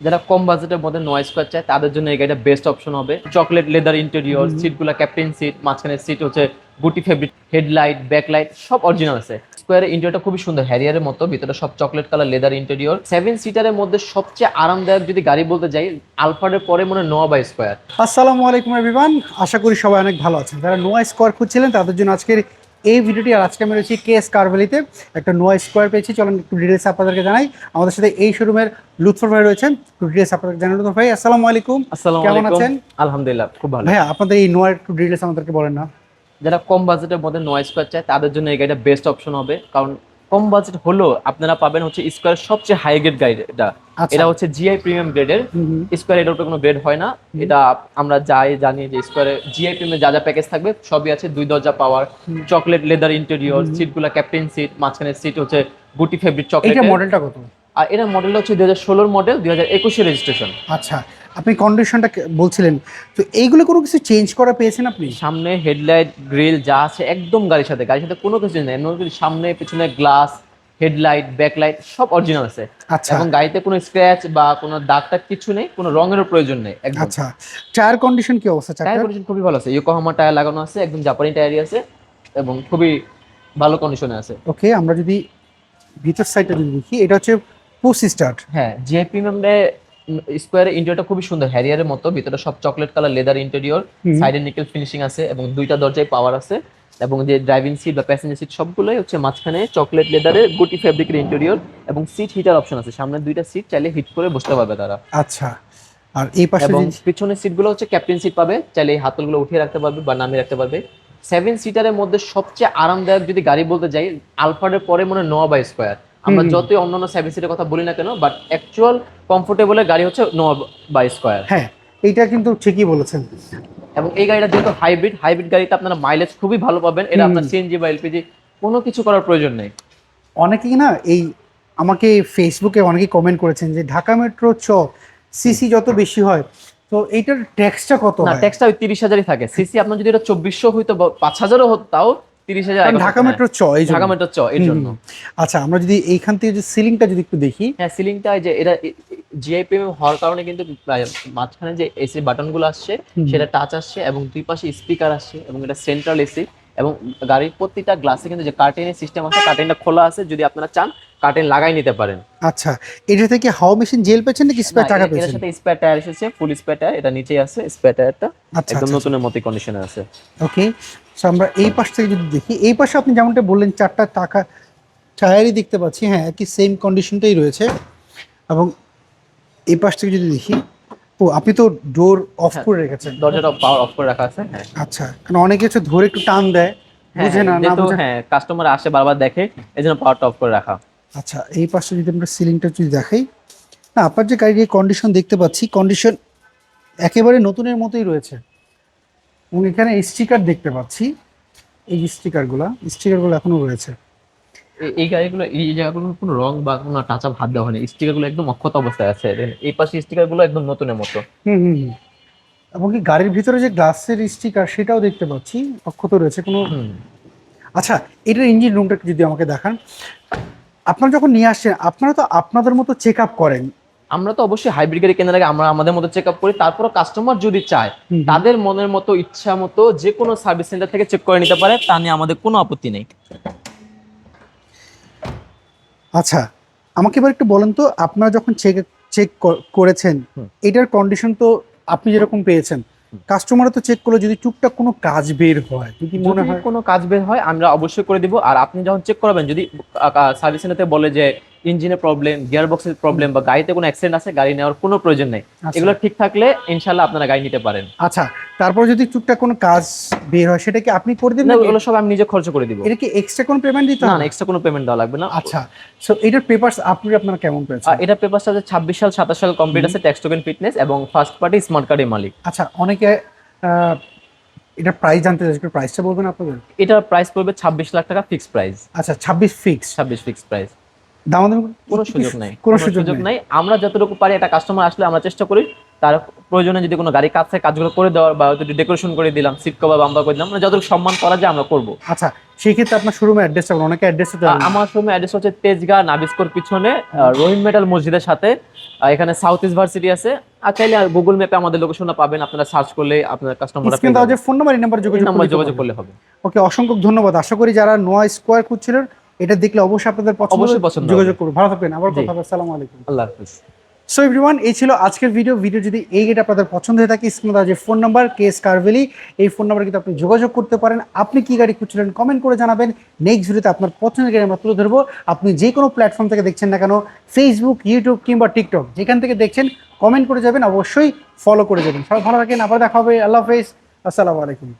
যারা কম বাজেটের মধ্যে নয় স্কোয়ার চায় তাদের জন্য এই গাড়িটা বেস্ট অপশন হবে। চকলেট লেদার ইন্টেরিয়র সিটগুলো ক্যাপ্টেন সিট মাঝখানের সিট হচ্ছে গুটি ফেব্রিক হেডলাইট ব্যাকলাইট সব অরিজিনাল আছে। স্কোয়ারের ইন্টেরিয়রটা খুবই সুন্দর হ্যারিয়ারের মতো ভিতরে সব chocolate colour leather interior seven সিটারের মধ্যে সবচেয়ে আরামদায়ক যদি গাড়ি বলতে যাই আলফার্ডের পরে মনে হয় নোয়া বাই স্কোয়ার আসসালামু আলাইকুম এভরিওয়ান আশা করি সবাই অনেক ভালো আছেন। যারা নোয়া স্কোয়ার খুঁজছিলেন তাদের জন্য আজকের এই ভিডিওটি আর আজকে আমি রয়েছি কেএস কারভেলিতে। একটা নোয়া স্কোয়ার পেয়েছি। চলুন একটু ডিটেলস আপনাদেরকে জানাই। আমাদের সাথে এই শোরুমের লুৎফর ভাই রয়েছেন। একটু ডিটেলস আপনাদেরকে জানাই লুৎফর ভাই। আসসালামু আলাইকুম। আসসালামু কেমন আছেন? আলহামদুলিল্লাহ খুব ভালো। হ্যাঁ আপনাদের এই নোয়ার একটু ডিটেলস আমাদেরকে বলেন না। যারা কম বাজেটের মধ্যে নয় স্কোয়ার চায় তাদের জন্য এই গাড়িটা বেস্ট অপশন হবে। কারণ কম বাজেট হলো আপনারা পাবেন হচ্ছে স্কোয়ার সবচেয়ে হাই গ্রেড গাড়ি এটা। আচ্ছা। এটা হচ্ছে জিআই প্রিমিয়াম গ্রেডের। স্কোয়ার এটার উপরে কোনো গ্রেড হয় না। এটা আমরা যাই জানি যে স্কোয়ারে জিআই প্রিমিয়াম যা যা প্যাকেজ থাকবে সবই আছে। দুই দরজা পাওয়ার চকলেট লেদার ইন্টেরিয়র সিটগুলো ক্যাপ্টেন সিট মাঝখানের সিট হচ্ছে গুটি ফেব্রিক চকলেট এটা মডেলটা কত? আর এটা মডেলটা হচ্ছে দুই হাজার ষোলোর মডেল দুই হাজার একুশে রেজিস্ট্রেশন আচ্ছা আপনি কন্ডিশনটা বলছিলেন তো এইগুলো কোনো কিছু চেঞ্জ করা পেয়েছেন আপনি? সামনে হেডলাইট গ্রিল যা আছে একদম গাড়ির সাথে গাড়ির সাথে কোনো কিছু নেই সামনে পিছনে গ্লাস হেডলাইট ব্যাকলাইট সব অরিজিনাল আছে। আচ্ছা। এবং গাড়িতে কোনো স্ক্র্যাচ বা কোনো দাগ টাগ কিছু নেই কোনো রঙেরও প্রয়োজন নেই একদম। আচ্ছা টায়ার কন্ডিশন কি অবস্থা টায়ার কন্ডিশন খুবই ভালো আছে ইয়োকোহামা টায়ার লাগানো আছে একদম জাপানি টায়ারই আছে এবং খুবই ভালো কন্ডিশনে আছে। ওকে আমরা যদি ভিতর সাইডটা যদি দেখি এটা হচ্ছে পুশ স্টার্ট। হ্যাঁ জিআইপি মেমরে স্কোয়ারের ইন্টেরিয়রটা খুবই সুন্দর হ্যারিয়ারের মতো ভিতরে সব চকলেট কালার লেদার ইন্টেরিয়র সাইডে নিকেল ফিনিশিং আছে এবং দুইটা দরজায় পাওয়ার আছে এবং যে ড্রাইভিং সিট বা প্যাসেঞ্জার সিট সবগুলোই হচ্ছে মাঝখানে চকলেট লেদারের গুটি ফেব্রিকের ইন্টেরিয়র এবং সিট হিটার অপশন আছে। সামনে দুইটা সিট চাইলে হিট করে বসতে পারবে তারা। আচ্ছা আর এই পাশে এবং পিছনের সিটগুলো হচ্ছে ক্যাপ্টেন সিট পাবে চাইলে এই হাতলগুলো উঠিয়ে রাখতে পারবে বা নামিয়ে রাখতে পারবে। সেভেন সিটারের মধ্যে সবচেয়ে আরামদায়ক যদি গাড়ি বলতে যাই আলফার্ডের পরে মনে হয় নোয়া বাই স্কোয়ার আমরা। যতই অন্যান্য সেভেন সিটের কথা বলি না কেন বাট অ্যাকচুয়াল কমফোর্টেবল গাড়ি হচ্ছে নো বাই স্কোয়ার হ্যাঁ এইটা কিন্তু ঠিকই বলেছেন। এবং এই গাড়িটা যেহেতু হাইব্রিড হাইব্রিড গাড়িতে আপনারা মাইলেজ খুবই ভালো পাবেন এটা আপনার সিএনজি বা এলপিজি কোনো কিছু করার প্রয়োজন নেই। অনেকেই না এই আমাকে ফেসবুকে অনেকেই কমেন্ট করেছেন যে ঢাকা মেট্রো চ সিসি যত বেশি হয় তো এইটার ট্যাক্সটা কত না ট্যাক্সটা ওই তিরিশ হাজারই থাকে। সিসি আপনার যদি এটা চব্বিশশো হইতো পাঁচ হাজারও হতো তাও তিরিশ হাজার ঢাকা মেট্রো চ এই ঢাকা মেট্রো চ এর জন্য। আচ্ছা আমরা যদি এইখান থেকে যে সিলিংটা যদি একটু দেখি। হ্যাঁ সিলিংটা যে এটা জিআইপিএম হওয়ার কারণে কিন্তু মাঝখানে যে এসি বাটনগুলো আসছে সেটা টাচ আসছে এবং দুই পাশে স্পিকার আসছে এবং এটা সেন্ট্রাল এসি এবং গাড়ির প্রতিটা গ্লাসে কিন্তু যে কার্টেনের সিস্টেম আছে কার্টেনটা খোলা আছে যদি আপনারা চান কার্টেন লাগাই নিতে পারেন। আচ্ছা এটা থেকে হাওয়া মেশিন জেল পেয়েছেন নাকি স্পেয়ার টাকা এ- এটার সাথে স্পেয়ার টায়ার এসেছে ফুল স্পেয়ার টায়ার এটা নিচেই আছে স্পেয়ার টায়ারটা আচ্ছা একদম আচ্ছা নতুনের মতোই কন্ডিশনে আছে। ওকে সো আমরা এই পাশ থেকে যদি দেখি এই পাশে আপনি যেমনটা বললেন চারটা টাকা টায়ারই দেখতে পাচ্ছি হ্যাঁ একই সেম কন্ডিশনটাই রয়েছে। এবং এই পাশ থেকে যদি দেখি ও আপনি তো ডোর অফ হ্যাঁ। করে রেখেছেন। দরজাটা পাওয়ার অফ করে রাখা আছে হ্যাঁ। আচ্ছা কারণ অনেকে হচ্ছে ধরে একটু টান দেয় হ্যাঁ, বুঝে না না হ্যাঁ কাস্টমার আসে বারবার দেখে এই জন্য পাওয়ারটা অফ করে রাখা। আচ্ছা এই পাশে যদি আমরা সিলিংটা যদি দেখাই না আপনার যে গাড়ির কন্ডিশন দেখতে পাচ্ছি কন্ডিশন একেবারে নতুনের মতোই রয়েছে। এবং এখানে স্টিকার দেখতে পাচ্ছি এই স্টিকারগুলো স্টিকারগুলো এখনও রয়েছে। এই গাড়িগুলো এই জায়গাগুলো কোনো রং বা কোনো টাচ আপ হাত দেওয়া হয়নি স্টিকারগুলো একদম অক্ষত অবস্থায় আছে। এই পাশে স্টিকারগুলো একদম নতুনের মতো। হুম হুম হুম। এবং কি গাড়ির ভিতরে যে গ্লাসের স্টিকার সেটাও দেখতে পাচ্ছি অক্ষত রয়েছে কোনো। আচ্ছা এটার ইঞ্জিন রুমটা যদি আমাকে দেখান। আপনারা যখন নিয়ে আসছেন আপনারা তো আপনাদের মতো চেক আপ করেন। আমরা তো অবশ্যই হাইব্রিড গাড়ি কেনার আগে আমরা আমাদের মতো চেক আপ করি তারপরও কাস্টমার যদি চায় তাদের মনের মতো ইচ্ছা মতো যে কোনো সার্ভিস সেন্টার থেকে চেক করে নিতে পারে তা নিয়ে আমাদের কোনো আপত্তি নেই। আচ্ছা আমাকে এবার একটু বলেন তো আপনারা যখন চেক চেক করেছেন এটার কন্ডিশন তো আপনি যেরকম পেয়েছেন কাস্টমারও তো চেক করল যদি টুকটাক কোনো কাজ বের হয় যদি মনে হয় কোনো কাজ বের হয় আমরা অবশ্যই করে দিব। আর আপনি যখন চেক করাবেন যদি সার্ভিস বলে যে ইঞ্জিনের প্রবলেম গিয়ার বক্সের প্রবলেম বা গাড়িতে কোনো অ্যাক্সিডেন্ট আছে গাড়ি নেওয়ার কোনো প্রয়োজন নেই। আচ্ছা। এগুলো ঠিক থাকলে ইনশাল্লাহ আপনারা গাড়ি নিতে পারেন। আচ্ছা তারপর যদি টুকটাক কোনো কাজ বের হয় সেটা কি আপনি করে না দেবেন ওগুলো সব আমি নিজে খরচ করে দিব। এটা কি এক্সট্রা কোনো পেমেন্ট দিতে না না এক্সট্রা কোনো পেমেন্ট দেওয়া লাগবে না। আচ্ছা সো এটার পেপারস আপনি আপনারা কেমন পেয়েছেন? আর এটা পেপারটা আছে ছাব্বিশ সাল সাতাশ সাল কমপ্লিট আছে ট্যাক্স টোকেন ফিটনেস এবং ফার্স্ট পার্টি স্মার্ট কার্ডের মালিক। আচ্ছা অনেকে এটার প্রাইস জানতে চাইছে প্রাইসটা বলবেন আপনাদের? এটা প্রাইস পড়বে ছাব্বিশ লাখ টাকা ফিক্স প্রাইস আচ্ছা ছাব্বিশ ফিক্স ছাব্বিশ ফিক্স প্রাইস দামাদামি কোনো সুযোগ নাই। কোনো সুযোগ নাই। আমরা যতটুকু পারি একটা কাস্টমার আসলে আমরা চেষ্টা করি তার প্রয়োজনে যদি কোনো গাড়ি কাজ কাজগুলো করে দেওয়ার বা যদি ডেকোরেশন করে দিলাম সিট কভার বাম্পার করে দিলাম মানে যতটুকু সম্মান করা যায় আমরা করব। আচ্ছা সেই ক্ষেত্রে আপনার শোরুমের অ্যাড্রেসটা বলুন অনেকে অ্যাড্রেসটা আহ, আমার শোরুমে অ্যাড্রেস হচ্ছে তেজগাঁ নাবিস্কোর পিছনে রহিম মেটাল মসজিদের সাথে। এখানে সাউথ ইস্ট ভার্সিটি আছে। আর চাইলে গুগল ম্যাপে আমাদের লোকেশনটা পাবেন আপনারা সার্চ করলে আপনার কাস্টমার দেওয়া ফোন নাম্বার এই নাম্বার যোগাযোগ নাম্বার করলে যোগাযোগ করলে হবে। ওকে অসংখ্য ধন্যবাদ। আশা করি যারা নোয়া স্কোয়ার খুঁজছিলেন এটা দেখলে অবশ্যই আপনাদের পছন্দ যোগাযোগ করুন। ভালো থাকবেন আবার কথা হবে। আসসালামু আলাইকুম। আল্লাহ হাফিজ। সো এভরিওয়ান এই ছিল আজকের ভিডিও ভিডিও যদি এই গেট আপনাদের পছন্দ হয়ে থাকে, স্ক্রিনে যে ফোন নাম্বার কেস কারভেলি, এই ফোন নাম্বারে কিন্তু আপনি যোগাযোগ করতে পারেন। আপনি কি গাড়ি খুঁজছিলেন কমেন্ট করে জানাবেন। নেক্সট ভিডিওতে আপনার পছন্দের গাড়ি আমরা তুলে ধরবো। আপনি যে কোনো প্ল্যাটফর্ম থেকে দেখছেন না কেন ফেসবুক ইউটিউব কিংবা টিকটক যেখান থেকে দেখছেন কমেন্ট করে যাবেন, অবশ্যই ফলো করে যাবেন। সবাই ভালো থাকেন, আবার দেখা হবে। আল্লাহ হাফেজ। আসসালামু আলাইকুম।